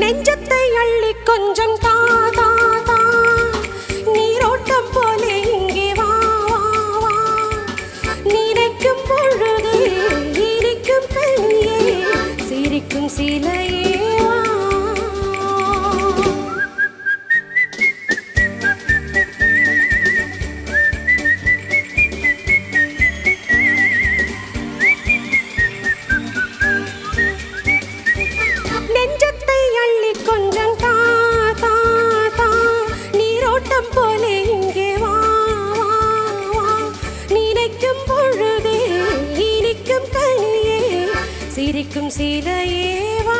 நெஞ்சத்தை அள்ளி கொஞ்சம் தா தா தா. நீரோட்டம் போலே இங்கே வா வா நினைக்கும் பொழுது இருக்கும் கண்ணியே. சிரிக்கும் சிலையே. சிரிக்கும் சிலையேவா